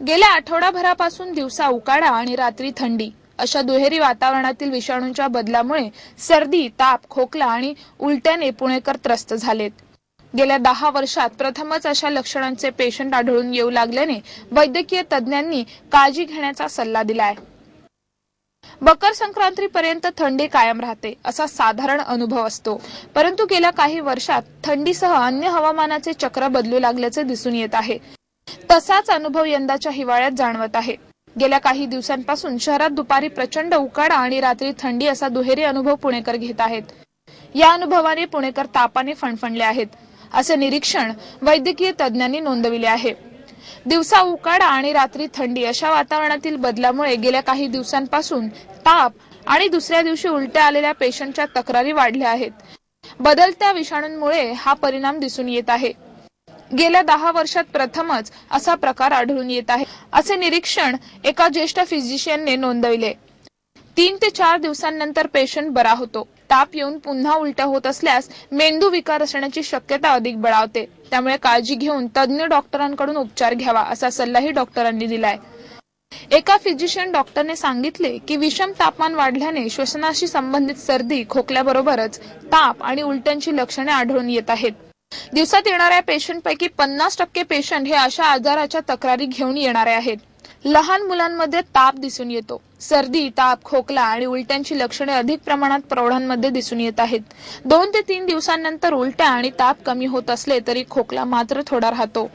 गेल्या आठवडाभरापासून दिवसा उकाडा आणि रात्री थंडी. अशा दुहेरी वातावरणातील विषाणूंच्या बदलामुळे सर्दी ताप खोकला आणि उलट्याने पुणेकर त्रस्त झालेत. गेल्या दहा वर्षात प्रथमच अशा लक्षणांचे पेशंट आढळून येऊ लागल्याने वैद्यकीय तज्ज्ञांनी काळजी घेण्याचा सल्ला दिलाय. मकर संक्रांतीपर्यंत थंडी कायम राहते असा साधारण अनुभव असतो. परंतु गेल्या काही वर्षात थंडीसह अन्य हवामानाचे चक्र बदलू लागल्याचे दिसून येत आहे. तसाच अनुभव यंदाच्या हिवाळ्यात जाणवत आहे. गेल्या काही दिवसांपासून शहरात दुपारी प्रचंड उकाडा आणि रात्री थंडी असा दुहेरी अनुभव पुणेकर घेत आहेत. या अनुभवाने पुणेकर तापाने फणफणले आहेत असे निरीक्षण वैद्यकीय तज्ज्ञांनी नोंदविले आहे. दिवसा उकाडा आणि रात्री थंडी अशा वातावरणातील बदलामुळे गेल्या काही दिवसांपासून ताप आणि दुसऱ्या दिवशी उलट्या आलेल्या पेशंटच्या तक्रारी वाढल्या आहेत. बदलत्या विषाणूंमुळे हा परिणाम दिसून येत आहे. गेल्या दहा वर्षात प्रथमच असा प्रकार आढळून येत आहे. असे निरीक्षण एका ज्येष्ठ फिजिशियनने नोंदविले. तीन ते चार दिवसांनंतर पेशंट बरा होतो. ताप येऊन पुन्हा उलट्या होत असल्यास मेंदू विकार असण्याची शक्यता अधिक बळावते. त्यामुळे काळजी घेऊन तज्ज्ञ डॉक्टरांकडून उपचार घ्यावा असा सल्लाही डॉक्टरांनी दिलाय. एका फिजिशियन डॉक्टरने सांगितले की विषम तापमान वाढल्याने श्वसनाशी संबंधित सर्दी खोकल्याबरोबरच ताप आणि उलट्यांची लक्षणे आढळून येत आहेत. दिवसात येणाऱ्या पेशंटपैकी पन्नास टक्के पेशंट हे अशा आजाराच्या तक्रारी घेऊन येणारे आहेत. लहान मुलांमध्ये ताप दिसून येतो. सर्दी ताप खोकला आणि उलट्यांची लक्षणे अधिक प्रमाणात प्रौढांमध्ये दिसून येत आहेत. दोन ते तीन दिवसांनंतर उलट्या आणि ताप कमी होत असले तरी खोकला मात्र थोडा राहतो.